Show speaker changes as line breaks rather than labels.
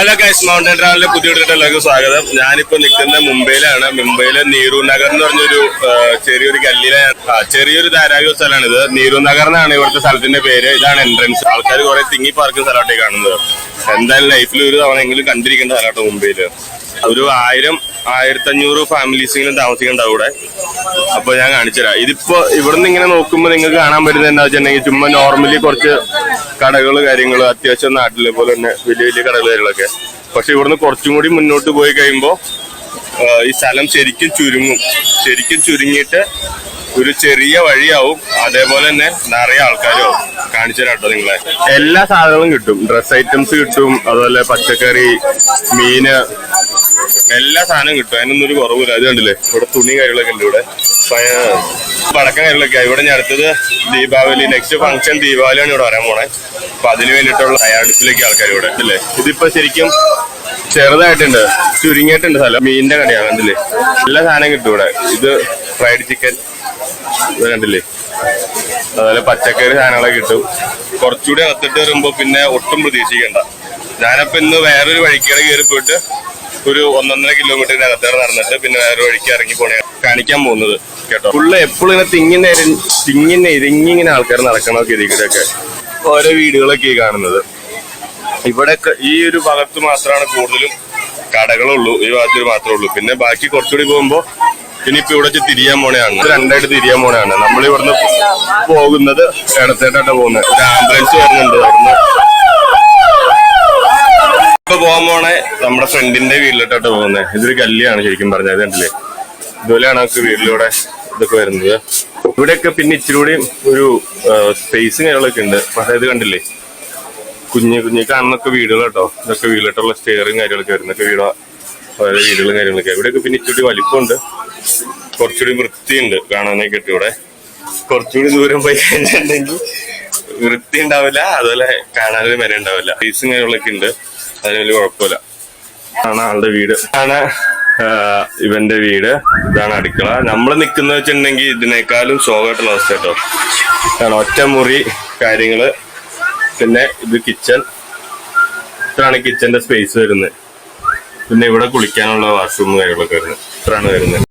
Hello guys mountain ട്രാവലിലെ പുതിയ എല്ലാവർക്കും സ്വാഗതം. ഞാനിപ്പോ നിൽക്കുന്ന മുംബൈയിലാണ്. മുംബൈയിലെ നീരു നഗർ എന്ന് പറഞ്ഞൊരു ചെറിയൊരു ഗല്ലിയിലെ ചെറിയൊരു ധാരാവിക സ്ഥലമാണ് ഇത് നീരു നഗർ എന്നാണ് ഇവിടുത്തെ സ്ഥലത്തിന്റെ പേര്. ഇതാണ് എൻട്രൻസ് ആൾക്കാർ കുറെ തിങ്ങി പാർക്കുന്ന സ്ഥലമായിട്ട് കാണുന്നത്. എന്തായാലും ലൈഫിൽ ഒരു തവണയെങ്കിലും കണ്ടിരിക്കേണ്ട സ്ഥലമാട്ടോ മുംബൈയിൽ. ഒരു ആയിരം ആയിരത്തഞ്ഞൂറ് ഇങ്ങനെ താമസിക്കുന്നുണ്ടാവും ഇവിടെ. അപ്പൊ ഞാൻ കാണിച്ചുതരാം. ഇതിപ്പോ ഇവിടുന്ന് ഇങ്ങനെ നോക്കുമ്പോൾ നിങ്ങൾക്ക് കാണാൻ പറ്റുന്നത് എന്താ വെച്ചിട്ടുണ്ടെങ്കിൽ ചുമ്മാ നോർമലി കുറച്ച് കടകൾ കാര്യങ്ങൾ അത്യാവശ്യം നാട്ടിലെ പോലെ തന്നെ വലിയ വലിയ കടകൾ കാര്യങ്ങളൊക്കെ. പക്ഷെ ഇവിടുന്ന് കുറച്ചും കൂടി മുന്നോട്ട് പോയി കഴിയുമ്പോൾ ഈ സ്ഥലം ശരിക്കും ചുരുങ്ങും. ശരിക്കും ചുരുങ്ങിയിട്ട് ഒരു ചെറിയ വഴിയാവും. അതേപോലെ തന്നെ നിറയെ ആൾക്കാരും കാണിച്ചു തരാട്ടോ നിങ്ങളെ. എല്ലാ സാധനങ്ങളും കിട്ടും. ഡ്രസ് ഐറ്റംസ് കിട്ടും. അതുപോലെ പച്ചക്കറി മീന് എല്ലാ സാധനവും കിട്ടും. അതിനൊന്നും ഒരു കുറവില്ല അത് കണ്ടില്ലേ? ഇവിടെ തുണി കാര്യങ്ങളൊക്കെ ഉണ്ട് ഇവിടെ. പടക്കം കാര്യങ്ങളൊക്കെ ഇവിടെ ഞാൻ അടുത്തത് ദീപാവലി നെക്സ്റ്റ് ഫംഗ്ഷൻ ദീപാവലിയാണ് ഇവിടെ വരാൻ പോണേ. അപ്പൊ അതിന് വേണ്ടിയിട്ടുള്ള തയ്യാറെടുപ്പിലേക്ക് ആൾക്കാർ ഇവിടെ അല്ലേ? ഇതിപ്പോ ശരിക്കും ചെറുതായിട്ടുണ്ട്. ചുരുങ്ങിയിട്ടുണ്ട് സ്ഥലം. മീനിന്റെ കടയാണ് കണ്ടില്ലേ? എല്ലാ സാധനം കിട്ടും ഇവിടെ. ഇത് ഫ്രൈഡ് ചിക്കൻ ഇത് കണ്ടില്ലേ? അതുപോലെ പച്ചക്കറി സാധനങ്ങളൊക്കെ കിട്ടും. കുറച്ചുകൂടി അകത്തിട്ട് വരുമ്പോ പിന്നെ ഒട്ടും പ്രതീക്ഷിക്കണ്ട. ഞാനപ്പോ ഇന്ന് വേറൊരു വഴിക്കട കയറി പോയിട്ട് ഒരു ഒന്നൊന്നര കിലോമീറ്ററിന് അകത്തേറെ നടന്നിട്ട് പിന്നെ വേറെ വഴിക്ക് ഇറങ്ങി പോണേ. കാണിക്കാൻ പോകുന്നത്. കേട്ടോ. ഫുള്ള് എപ്പോഴും ഇങ്ങനെ തിങ്ങിന് തിങ്ങിന്ന് ഇരിങ്ങി ഇങ്ങനെ ആൾക്കാർ നടക്കണമൊക്കെ ഇതിലൊക്കെ ഓരോ വീടുകളൊക്കെ കാണുന്നത്. ഇവിടെ ഈ ഒരു ഭാഗത്ത് മാത്രമാണ് കൂടുതലും കടകളുള്ളൂ. ഈ ഭാഗത്ത് മാത്രമേ ഉള്ളൂ. പിന്നെ ബാക്കി കുറച്ചുകൂടി പോകുമ്പോ പിന്നെ ഇപ്പൊ ഇവിടെ തിരിയാൻ പോണെയാണ് രണ്ടായിട്ട് തിരിയാൻ പോണെയാണ് നമ്മൾ ഇവിടുന്ന് പോകുന്നത് ഇടത്തേട്ടാണ് പോകുന്നത്. ഒരു ആംബുലൻസ് വരുന്നുണ്ട്. അവിടുന്ന് ഇപ്പൊ പോകാൻ പോണേ നമ്മുടെ ഫ്രണ്ടിന്റെ വീട്ടിലോട്ടാണ് പോകുന്നത് ഇതൊരു കല്ലിയാണ് ശരിക്കും പറഞ്ഞത് കണ്ടില്ലേ? ഇതുപോലെയാണ് നമുക്ക് വീട്ടിലൂടെ ഇതൊക്കെ വരുന്നത്. ഇവിടെയൊക്കെ പിന്നെ ഇച്ചിരി കൂടി ഒരു സ്പേസും കാര്യങ്ങളൊക്കെ ഉണ്ട്. പക്ഷേ ഇത് കണ്ടില്ലേ? കുഞ്ഞു കുഞ്ഞു കാണുന്നൊക്കെ വീടുകൾ കേട്ടോ ഇതൊക്കെ വീട്ടിലോട്ടുള്ള സ്റ്റെയറും കാര്യങ്ങളൊക്കെ വരുന്നൊക്കെ വീടോ അതായത് വീടുകളും കാര്യങ്ങളൊക്കെ. ഇവിടെയൊക്കെ പിന്നെ ഇച്ചിരി വലിപ്പമുണ്ട്. കുറച്ചുകൂടി വൃത്തിയുണ്ട് കാണാനൊക്കെ ഇട്ട് ഇവിടെ. കുറച്ചുകൂടി ദൂരം പോയി കഴിഞ്ഞിട്ടുണ്ടെങ്കിൽ വൃത്തി ഉണ്ടാവില്ല അതുപോലെ കാണാനൊരു വില ഉണ്ടാവില്ല. ഫീസും കാര്യങ്ങളൊക്കെ ഉണ്ട്. അതിന് വലിയ കുഴപ്പമില്ല. ആണ് ആളുടെ വീട്. ആണ് ഇവന്റെ വീട്. ഇതാണ് അടുക്കള. നമ്മൾ നിൽക്കുന്ന വെച്ചിട്ടുണ്ടെങ്കിൽ ഇതിനേക്കാളും ശോകമായിട്ടുള്ള അവസ്ഥ കേട്ടോ കാരണം ഒറ്റ മുറി കാര്യങ്ങൾ. പിന്നെ ഇത് കിച്ചൺ ഇത്രയാണ് കിച്ചന്റെ സ്പേസ് വരുന്നത്. പിന്നെ ഇവിടെ കുളിക്കാനുള്ള വാഷ്റൂം കാര്യങ്ങളൊക്കെ വരുന്നത്. ഇത്രയാണ് വരുന്നത്.